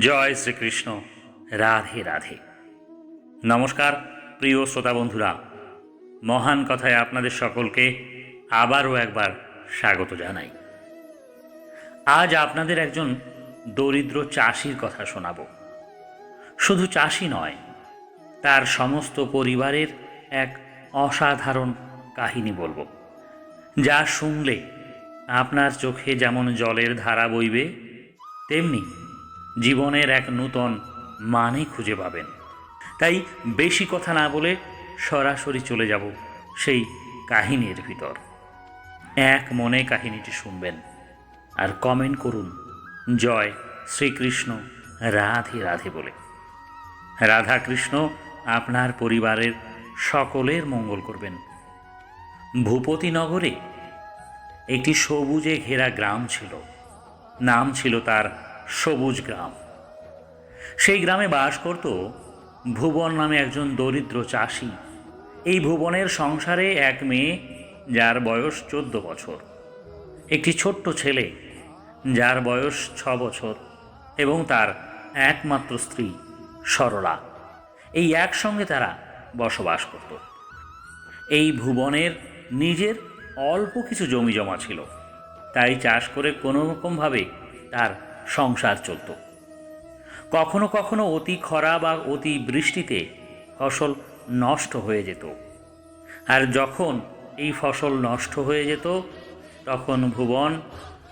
জয় শ্রীকৃষ্ণ। রাধে রাধে। নমস্কার, প্রিয় শ্রোতা বন্ধুরা। মহান কথায় আপনাদের সকলকে আবারও একবার স্বাগত জানাই। আজ আপনাদের একজন দরিদ্র চাষির কথা শোনাব। শুধু চাষি নয়, তার সমস্ত পরিবারের এক অসাধারণ কাহিনী বলব। যা শুনলে আপনার চোখে যেমন জলের ধারা বইবে, তেমনি জীবনের এক নূতন মানে খুঁজে পাবেন। তাই বেশি কথা না বলে সরাসরি চলে যাব সেই কাহিনীর ভিতর। এক মনে কাহিনীটি শুনবেন আর কমেন্ট করুন, জয় শ্রীকৃষ্ণ রাধে রাধে বলে। রাধা কৃষ্ণ আপনার পরিবারের সকলের মঙ্গল করবেন। ভূপতিনগরে একটি সবুজে ঘেরা গ্রাম ছিল। নাম ছিল তার সবুজ গ্রাম। সেই গ্রামে বাস করত ভুবন নামে একজন দরিদ্র চাষি। এই ভুবনের সংসারে এক মেয়ে, যার বয়স চোদ্দ বছর। একটি ছোট্ট ছেলে, যার বয়স ছ বছর এবং তার একমাত্র স্ত্রী সরলা। এই একসঙ্গে তারা বসবাস করত। এই ভুবনের নিজের অল্প কিছু জমি জমা ছিল। তাই চাষ করে কোনো রকমভাবে তার সংসার চলত। কখনো কখনো অতি খরা বা অতি বৃষ্টিতে ফসল নষ্ট হয়ে যেত। আর যখন এই ফসল নষ্ট হয়ে যেত, তখন ভুবন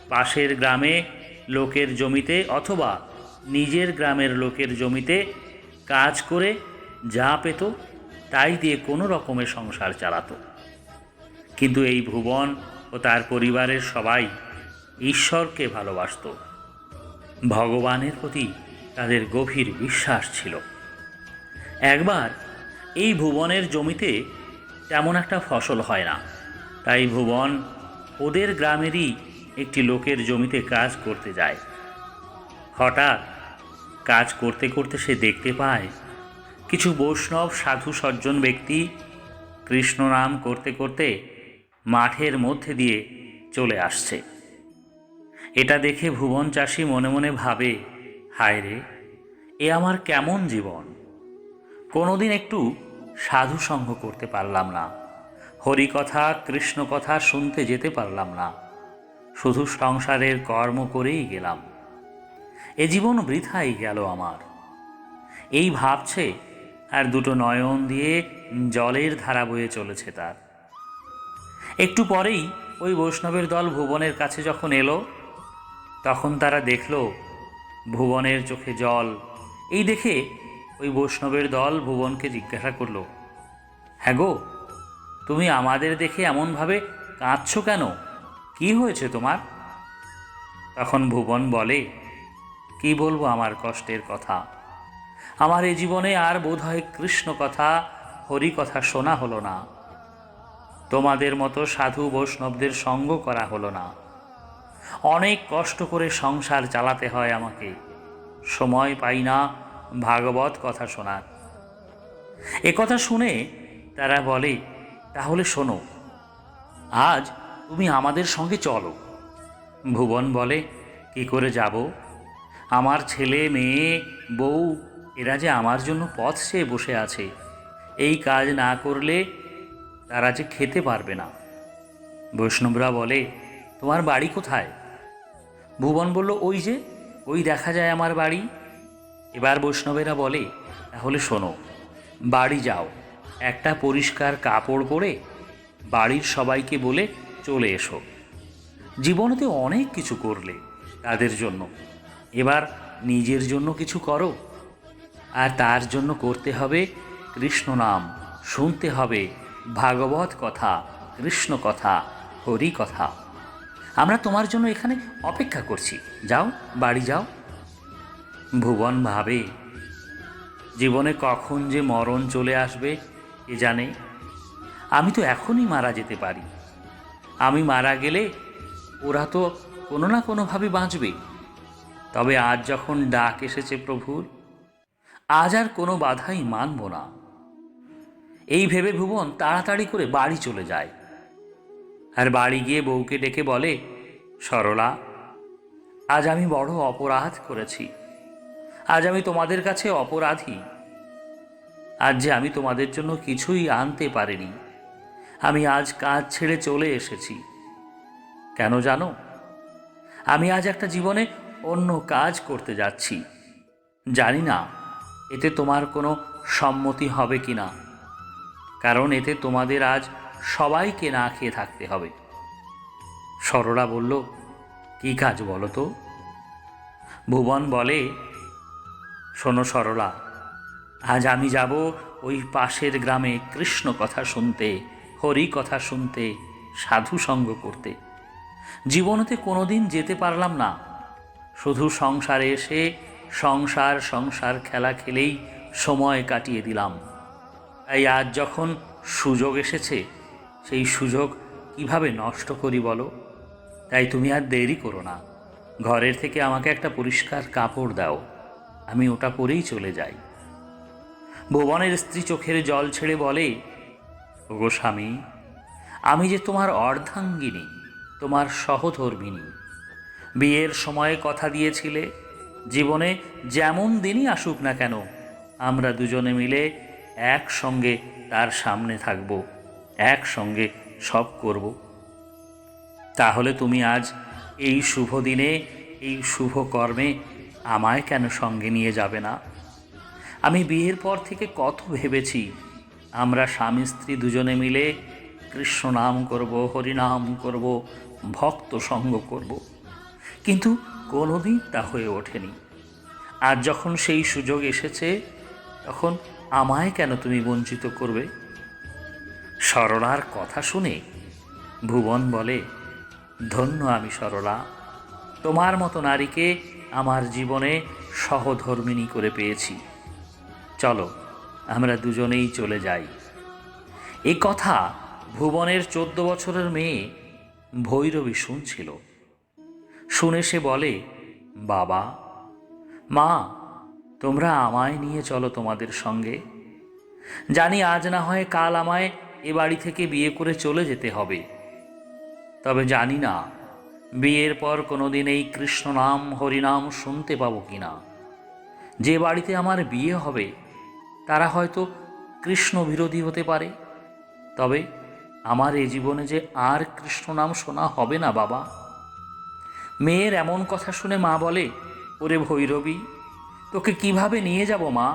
পাশের গ্রামে লোকের জমিতে অথবা নিজের গ্রামের লোকের জমিতে কাজ করে যা পেত, তাই দিয়ে কোনো রকমের সংসার চালাতো। কিন্তু এই ভুবন ও তার পরিবারের সবাই ঈশ্বরকে ভালোবাসত। ভগবানের প্রতি তাদের গভীর বিশ্বাস ছিল। একবার এই ভুবনের জমিতে তেমন একটা ফসল হয় না। তাই ভুবন ওদের গ্রামেরই একটি লোকের জমিতে কাজ করতে যায়। হঠাৎ কাজ করতে করতে সে দেখতে পায়, কিছু বৈষ্ণব সাধু সজ্জন ব্যক্তি কৃষ্ণ নাম করতে করতে মাঠের মধ্যে দিয়ে চলে আসছে। এটা দেখে ভুবন চাষি মনে মনে ভাবে, হায় রে, এ আমার কেমন জীবন? কোনোদিন একটু সাধু সঙ্গ করতে পারলাম না হরি কথা কৃষ্ণ কথা শুনতে যেতে পারলাম না, শুধু সংসারের কর্ম করেই গেলাম। এ জীবন বৃথাই গেল আমার। এই ভাবছে আর দুটো নয়ন দিয়ে জলের ধারা বয়ে চলেছে তার। একটু পরেই ওই বৈষ্ণবের দল ভুবনের কাছে যখন এলো তখন তারা দেখল ভুবনের চোখে জল। এই দেখে ওই বৈষ্ণবের দল ভুবনকে জিজ্ঞাসা করল হ্যাঁ গো, তুমি আমাদের দেখে এমনভাবে কাঁদছো কেন? কি হয়েছে তোমার? তখন ভুবন বলে, কি বলব আমার কষ্টের কথা। আমার এই জীবনে আর বোধহয় কৃষ্ণ কথা, হরি কথা শোনা হলো না। তোমাদের মতো সাধু বৈষ্ণবদের সঙ্গ করা হলো না। অনেক কষ্ট করে সংসার চালাতে হয় আমাকে। সময় পাই না ভাগবত কথা শোনার। এ কথা শুনে তারা বলে, তাহলে শোনো, আজ তুমি আমাদের সঙ্গে চলো। ভুবন বলে, কি করে যাব? আমার ছেলে, মেয়ে, বউ, এরা যে আমার জন্য পথ চেয়ে বসে আছে, এই কাজ না করলে তারা যে খেতে পারবে না। বৈষ্ণবরা বলে তোমার বাড়ি কোথায়? ভুবন বলল, ওই যে, ওই দেখা যায় আমার বাড়ি। এবার বৈষ্ণবেরা বলে, তাহলে শোনো, বাড়ি যাও, একটা পরিষ্কার কাপড় পরে বাড়ির সবাইকে বলে চলে এসো। জীবনেতে অনেক কিছু করলে তাদের জন্য। এবার নিজের জন্য কিছু করো, আর তার জন্য করতে হবে কৃষ্ণ নাম, শুনতে হবে ভাগবত কথা, কৃষ্ণ কথা, হরি কথা। আমরা তোমার জন্য এখানে অপেক্ষা করছি। যাও, বাড়ি যাও। ভুবন ভাবে, জীবনে কখন যে মরণ চলে আসবে এ জানে? আমি তো এখনই মারা যেতে পারি। আমি মারা গেলে ওরা তো কোনো না কোনোভাবে বাঁচবে। তবে আজ যখন ডাক এসেছে প্রভুর, আজ আর কোনো বাধাই মানব না। এই ভেবে ভুবন তাড়াতাড়ি করে বাড়ি চলে যায়। আর বাড়ি গিয়ে বউকে ডেকে বলে, সরলা, আজ আমি বড় অপরাধ করেছি। আজ আমি তোমাদের কাছে অপরাধী। আজ যে আমি তোমাদের জন্য কিছুই আনতে পারিনি, আমি আজ কাজ ছেড়ে চলে এসেছি। কেন জানো? আমি আজ একটা জীবনে অন্য কাজ করতে যাচ্ছি। জানি না, এতে তোমার কোনো সম্মতি হবে কি না কারণ এতে তোমাদের আজ সবাইকে না খেয়ে থাকতে হবে। সরলা বলল, কি কাজ বলো তো? ভুবন বলে, শোনো সরলা, আজ আমি যাব ওই পাশের গ্রামে কৃষ্ণ কথা শুনতে, হরি কথা শুনতে, সাধু সঙ্গ করতে। জীবনেতে কোনোদিন যেতে পারলাম না। শুধু সংসারে এসে সংসার সংসার খেলা খেলেই সময় কাটিয়ে দিলাম। তাই আজ যখন সুযোগ এসেছে সেই সুযোগ কীভাবে নষ্ট করি বলো? তাই তুমি আর দেরি করো না। ঘরের থেকে আমাকে একটা পরিষ্কার কাপড় দাও। আমি ওটা পরেই চলে যাই। ভুবনের স্ত্রী চোখের জল ছেড়ে বলে, ওগো স্বামী, আমি যে তোমার অর্ধাঙ্গিনী, তোমার সহধর্মিনী। বিয়ের সময় কথা দিয়েছিলে, জীবনে যেমন দিনই আসুক না কেন, আমরা দুজনে মিলে একসঙ্গে তার সামনে থাকব। একসঙ্গে সব করব। তাহলে তুমি আজ এই শুভ দিনে, এই শুভ কর্মে আমায় কেন সঙ্গে নিয়ে যাবে না? আমি বিয়ের পর থেকে কত ভেবেছি, আমরা স্বামী স্ত্রী দুজনে মিলে কৃষ্ণ নাম করব হরিনাম করব, ভক্ত সঙ্গ করব। কিন্তু কোনোদিন তা হয়ে ওঠেনি। আর যখন সেই সুযোগ এসেছে, তখন আমায় কেন তুমি বঞ্চিত করবে? সরলার কথা শুনে ভুবন বলে, ধন্য আমি সরলা। তোমার মতো নারীকে আমার জীবনে সহধর্মিনী করে পেয়েছি। চলো, আমরা দুজনেই চলে যাই। এ কথা ভুবনের চোদ্দ বছরের মেয়ে ভৈরবী শুনছিল। শুনে সে বলে, বাবা, মা, তোমরা আমায় নিয়ে চলো তোমাদের সঙ্গে। জানি আজ না হয় কাল আমায় এ বাড়ি থেকে বিয়ে করে চলে যেতে হবে। তবে জানি না, বিয়ের পর কোনোদিন এই কৃষ্ণ নাম হরিনাম শুনতে পাবো কি না যে বাড়িতে আমার বিয়ে হবে, তারা হয়তো কৃষ্ণ বিরোধী হতে পারে। তবে আমার এই জীবনে যে আর কৃষ্ণ নাম শোনা হবে না, বাবা। মেয়ের এমন কথা শুনে মা বলে, ওরে ভৈরবী, তোকে কীভাবে নিয়ে যাব মা?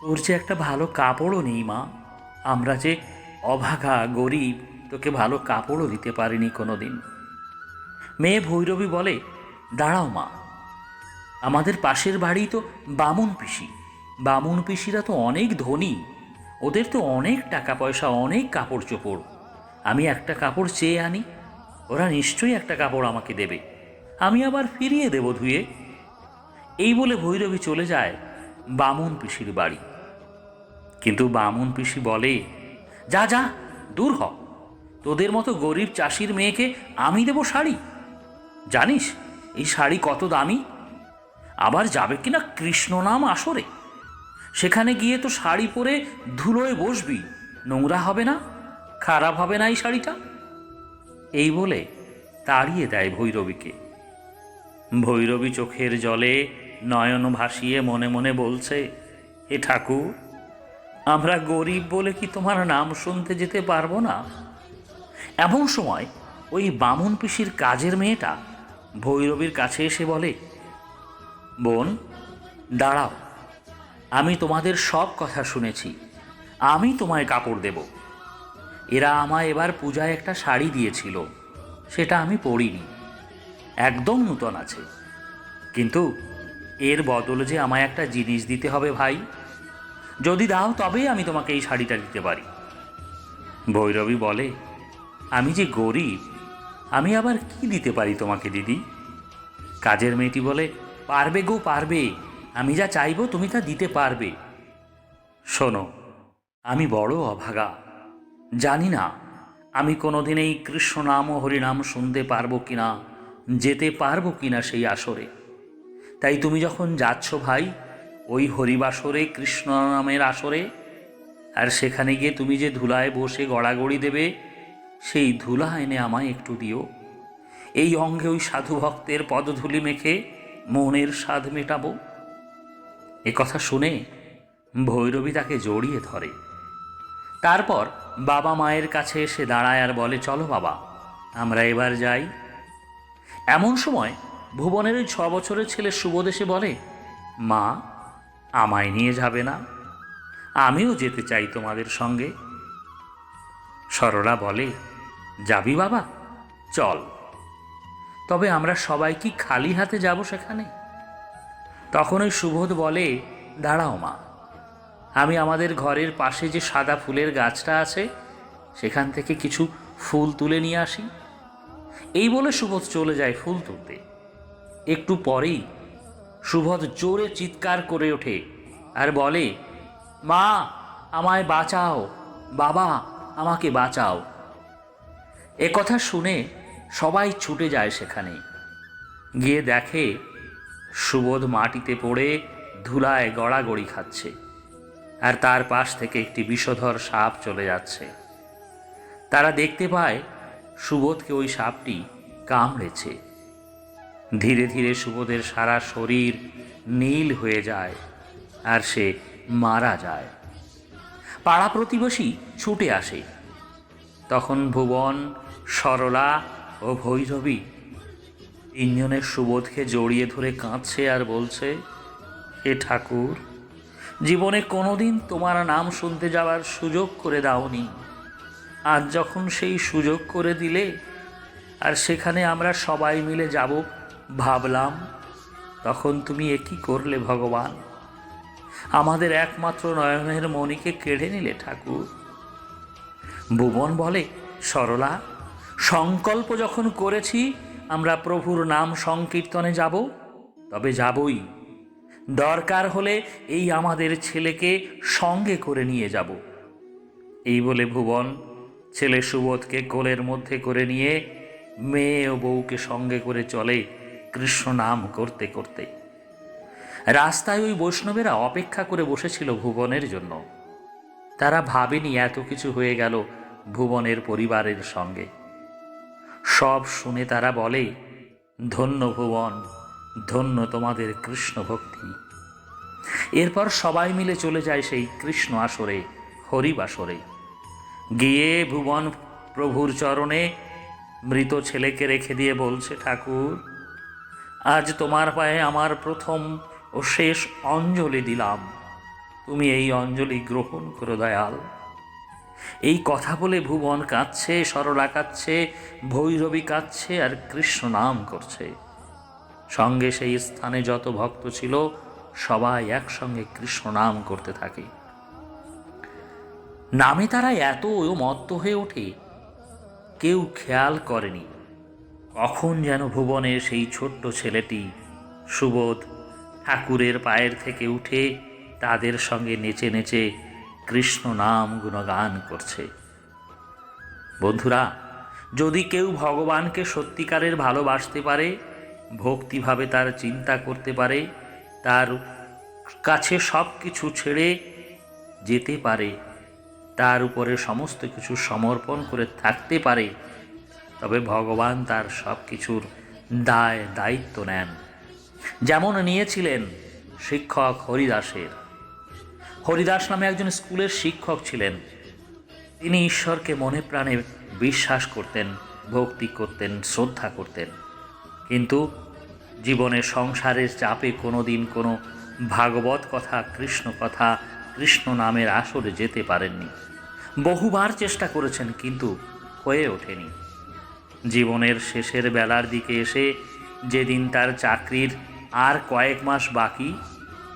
তোর যে একটা ভালো কাপড়ও নেই মা। আমরা যে অভাগা, গরিব, তোকে ভালো কাপড়ও দিতে পারিনি কোনো দিন মেয়ে ভৈরবী বলে, দাঁড়াও মা, আমাদের পাশের বাড়ি তো বামুন পিসি। বামুন পিসিরা তো অনেক ধনী, ওদের তো অনেক টাকা পয়সা অনেক কাপড় চোপড় আমি একটা কাপড় চেয়ে আনি, ওরা নিশ্চয়ই একটা কাপড় আমাকে দেবে। আমি আবার ফিরিয়ে দেব ধুয়ে। এই বলে ভৈরবী চলে যায় বামুন পিসির বাড়ি। কিন্তু বামুন পিসি বলে, যা যা, দূর হ। তোদের মতো গরিব চাষির মেয়েকে আমি দেব শাড়ি। জানিস, এই শাড়ি কত দামি? আবার যাবে কিনা কৃষ্ণ নাম আসরে। সেখানে গিয়ে তো শাড়ি পরে ধুলোয় বসবি। নোংরা হবে না? খারাপ হবে না এই শাড়িটা? এই বলে তাড়িয়ে দেয় ভৈরবীকে। ভৈরবী চোখের জলে নয়ন ভাসিয়ে মনে মনে বলছে হে ঠাকুর আমরা গরিব বলে কি তোমার নাম শুনতে যেতে পারব না? এমন সময় ওই বামুন পিসির কাজের মেয়েটা ভৈরবীর কাছে এসে বলে, বোন, দাঁড়াও, আমি তোমাদের সব কথা শুনেছি। আমি তোমায় কাপড় দেব। এরা আমায় এবার পূজায় একটা শাড়ি দিয়েছিল, সেটা আমি পরিনি। একদম নূতন আছে। কিন্তু এর বদলে যে আমায় একটা জিনিস দিতে হবে ভাই যদি দাও তবেই আমি তোমাকে এই শাড়িটা দিতে পারি। ভৈরবী বলে, আমি যে গরিব, আমি আবার কি দিতে পারি তোমাকে, দিদি? কাজের মেয়েটি বলে, পারবে গো, পারবে। আমি যা চাইব তুমি তা দিতে পারবে। শোনো, আমি বড় অভাগা। জানি না, আমি কোনোদিন এই কৃষ্ণ নাম ও হরিনাম শুনতে পারব কিনা, যেতে পারব কিনা সেই আসরে। তাই তুমি যখন যাচ্ছ ভাই ওই হরিবাসরে, কৃষ্ণ নামের আসরে। আর সেখানে গিয়ে তুমি যে ধুলায় বসে গড়াগড়ি দেবে, সেই ধুলা এনে আমায় একটু দিও। এই অঙ্গে ওই সাধু ভক্তের পদধূলি মেখে মনের স্বাদ মেটাবো। এ কথা শুনে ভৈরবী তাকে জড়িয়ে ধরে। তারপর বাবা মায়ের কাছে এসে দাঁড়ায় আর বলে, চলো বাবা, আমরা এবার যাই। এমন সময় ভুবনের ওই ছ বছরের ছেলে শুভদেশে বলে, মা আমায় নিয়ে যাবে না। আমিও যেতে চাই তোমাদের সঙ্গে। সরলা বলে, যাবি বাবা? চল। তবে আমরা সবাই কি খালি হাতে যাব সেখানে? তখন ওই সুবোধ বলে, দাঁড়াও মা। আমি আমাদের ঘরের পাশে যে সাদা ফুলের গাছটা আছে, সেখান থেকে কিছু ফুল তুলে নিয়ে আসি। এই বলে সুবোধ চলে যায় ফুল তুলতে। একটু পরেই সুবোধ জোরে চিৎকার করে ওঠে আর বলে, মা, আমায় বাঁচাও। বাবা, আমাকে বাঁচাও। এ কথা শুনে সবাই ছুটে যায় সেখানে। গিয়ে দেখে সুবোধ মাটিতে পড়ে ধুলায় গড়াগড়ি খাচ্ছে আর তার পাশ থেকে একটি বিষধর সাপ চলে যাচ্ছে। তারা দেখতে পায় সুবোধকে ওই সাপটি কামড়েছে। ধীরে ধীরে সুবোধের সারা শরীর নীল হয়ে যায় আর সে মারা যায়। পাড়া প্রতিবেশী ছুটে আসে। তখন ভুবন, সরলা ও ভৈরবী তিনজনের সুবোধকে জড়িয়ে ধরে কাঁদছে আর বলছে, হে ঠাকুর, জীবনে কোনোদিন তোমার নাম শুনতে যাওয়ার সুযোগ করে দাওনি। আজ যখন সেই সুযোগ করে দিলে, আর সেখানে আমরা সবাই মিলে যাব ভাবলাম, তখন তুমি এ কি করলে ভগবান? আমাদের একমাত্র নয়নের মণিকে কেড়ে নিলে ঠাকুর। ভুবন বলে, সরলা, সংকল্প যখন করেছি, আমরা প্রভুর নাম সংকীর্তনে যাব, তবে যাবই। দরকার হলে এই আমাদের ছেলেকে সঙ্গে করে নিয়ে যাব। এই বলে ভুবন ছেলে সুবোধকে কোলের মধ্যে করে নিয়ে মেয়ে ও বউকে সঙ্গে করে চলে। কৃষ্ণ নাম করতে করতে। রাস্তায় ওই বৈষ্ণবেরা অপেক্ষা করে বসেছিল ভুবনের জন্য। তারা ভাবেনি এত কিছু হয়ে গেল ভুবনের পরিবারের সঙ্গে। সব শুনে তারা বলে, ধন্য ভুবন, ধন্য তোমাদের কৃষ্ণ ভক্তি। এরপর সবাই মিলে চলে যায় সেই কৃষ্ণ আসরে, হরিবাসরে। গিয়ে ভুবন প্রভুর চরণে মৃত ছেলেকে রেখে দিয়ে বলছে, ঠাকুর আজ তোমার পায়ে আমার প্রথম ও শেষ অঞ্জলি দিলাম। তুমি এই অঞ্জলি গ্রহণ করো দয়াল। এই কথা বলে ভুবন কাঁদছে, সরলা কাঁদছে, ভৈরবী কাঁদছে আর কৃষ্ণ নাম করছে। সঙ্গে সেই স্থানে যত ভক্ত ছিল, সবাই একসঙ্গে কৃষ্ণ নাম করতে থাকে। নামে তারা এত মত্ত হয়ে ওঠে, কেউ খেয়াল করেনি। কখন যেন ভুবনে সেই ছোট্ট ছেলেটি সুবোধ ঠাকুরের পায়ের থেকে উঠে তাদের সঙ্গে নেচে নেচে কৃষ্ণ নাম গুণগান করছে। বন্ধুরা, যদি কেউ ভগবানকে সত্যিকারের ভালোবাসতে পারে, ভক্তিভাবে তার চিন্তা করতে পারে, তার কাছে সব কিছু ছেড়ে যেতে পারে, তার উপরে সমস্ত কিছু সমর্পণ করে থাকতে পারে তবে ভগবান তার সব কিছুর দায় দায়িত্ব নেন। যেমন নিয়েছিলেন শিক্ষক হরিদাসের। হরিদাস নামে একজন স্কুলের শিক্ষক ছিলেন। তিনি ঈশ্বরকে মনে প্রাণে বিশ্বাস করতেন, ভক্তি করতেন, শ্রদ্ধা করতেন। কিন্তু জীবনের সংসারের চাপে কোনো দিন কোনো ভাগবত কথা, কৃষ্ণ কথা, কৃষ্ণ নামের আসরে যেতে পারেননি। বহুবার চেষ্টা করেছেন কিন্তু হয়ে ওঠেনি। জীবনের শেষের বেলার দিকে এসে যেদিন তার চাকরির আর কয়েক মাস বাকি,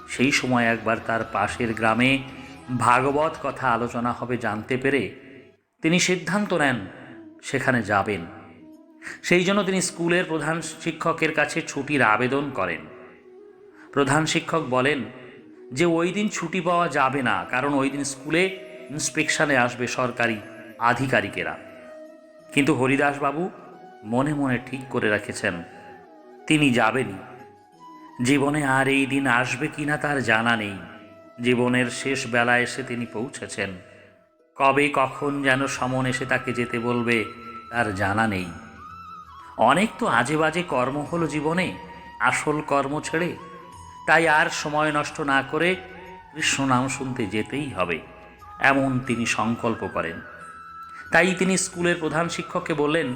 সেই সময় একবার তার পাশের গ্রামে ভাগবত কথা আলোচনা হবে জানতে পেরে তিনি সিদ্ধান্ত নেন সেখানে যাবেন। সেই জন্য তিনি স্কুলের প্রধান শিক্ষকের কাছে ছুটির আবেদন করেন। প্রধান শিক্ষক বলেন যে ওই দিন ছুটি পাওয়া যাবে না, কারণ ওই দিন স্কুলে ইন্সপেকশনে আসবে সরকারি আধিকারিকেরা। কিন্তু হরিদাসবাবু মনে মনে ঠিক করে রেখেছেন, তিনি যাবেনই। জীবনে আর এই দিন আসবে কিনা তার জানা নেই। জীবনের শেষ বেলা এসে তিনি পৌঁছেছেন। কবে কখন যেন সমন এসে তাকে যেতে বলবে তার জানা নেই। অনেক তো আজে বাজে কর্ম হলো জীবনে, আসল কর্ম ছেড়ে। তাই আর সময় নষ্ট না করে কৃষ্ণ নাম শুনতে যেতেই হবে, এমন তিনি সংকল্প করেন। তাই তিনি স্কুলের প্রধান শিক্ষককে বললেন,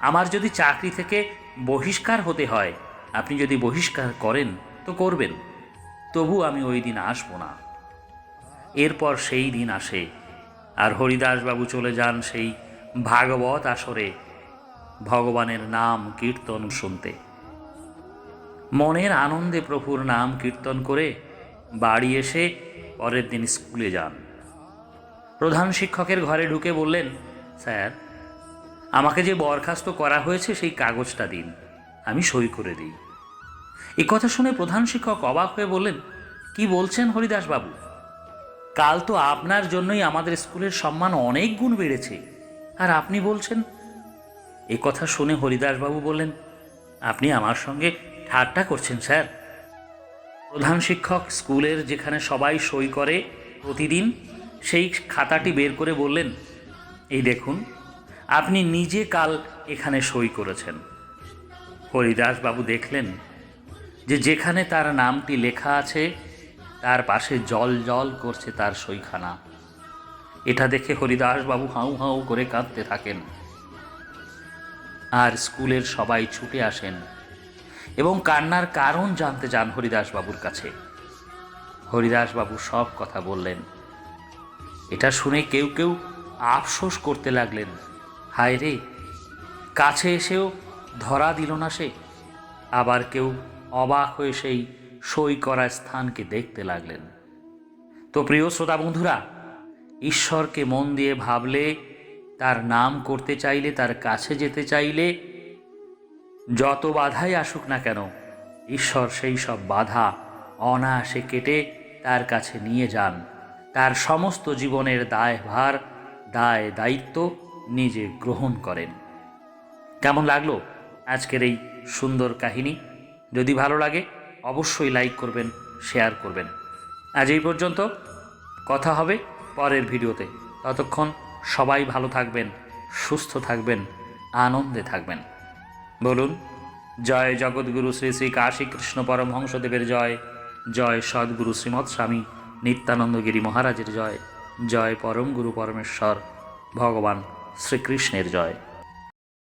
আমার যদি চাকরি থেকে বহিষ্কার হতে হয়, আপনি যদি বহিষ্কার করেন, তো করবেন। তবু আমি ওই দিন আসব না। এরপর সেই দিন আসে, আর হরিদাসবাবু চলে যান সেই ভাগবত আসরে, ভগবানের নাম কীর্তন শুনতে। মনের আনন্দে প্রভুর নাম কীর্তন করে বাড়ি এসে পরের দিন স্কুলে যান। প্রধান শিক্ষকের ঘরে ঢুকে বললেন, স্যার, আমাকে যে বরখাস্ত করা হয়েছে সেই কাগজটা দিন, আমি সই করে দিই। এ কথা শুনে প্রধান শিক্ষক অবাক হয়ে বললেন, কি বলছেন হরিদাসবাবু? কাল তো আপনার জন্যই আমাদের স্কুলের সম্মান অনেক গুণ বেড়েছে। আর আপনি বলছেন? এ কথা শুনে হরিদাসবাবু বললেন, আপনি আমার সঙ্গে ঠাট্টা করছেন, স্যার। প্রধান শিক্ষক স্কুলের যেখানে সবাই সই করে প্রতিদিন সেই খাতাটি বের করে বললেন, এই দেখুন, আপনি নিজে কাল এখানে সই করেছেন। হরিদাসবাবু দেখলেন যে যেখানে তার নামটি লেখা আছে, তার পাশে জল জল করছে তার সইখানা। এটা দেখে হরিদাসবাবু হাউ হাউ করে কাঁদতে থাকেন। আর স্কুলের সবাই ছুটে আসেন এবং কান্নার কারণ জানতে যান হরিদাসবাবুর কাছে। হরিদাসবাবু সব কথা বললেন। এটা শুনে কেউ কেউ আফসোস করতে লাগলেন। হায় রে, কাছে এসেও ধরা দিল না সে। আবার কেউ অবাক হয়ে সেই সই করা স্থানকে দেখতে লাগলেন। তো প্রিয় শ্রোতা বন্ধুরা, ঈশ্বরকে মন দিয়ে ভাবলে, তার নাম করতে চাইলে, তার কাছে যেতে চাইলে, যত বাধাই আসুক না কেন, ঈশ্বর সেই সব বাধা অনায়াসে কেটে তার কাছে নিয়ে যান। তার সমস্ত জীবনের দায়ভার, দায় দায়িত্ব নিজে গ্রহণ করেন। কেমন লাগল আজকের এই সুন্দর কাহিনী? যদি ভালো লাগে, অবশ্যই লাইক করবেন, শেয়ার করবেন। আজ এই পর্যন্ত, কথা হবে পরের ভিডিওতে। ততক্ষণ সবাই ভালো থাকবেন, সুস্থ থাকবেন, আনন্দে থাকবেন। বলুন, জয় জগৎগুরু শ্রী শ্রী কাশী কৃষ্ণ পরমহংসদেবের জয়। জয় সদ্গুরু শ্রীমৎ স্বামী নিত্যানন্দগিরি মহারাজের জয়। জয় পরম গুরু পরমেশ্বর। ভগবান শ্রীকৃষ্ণের জয়।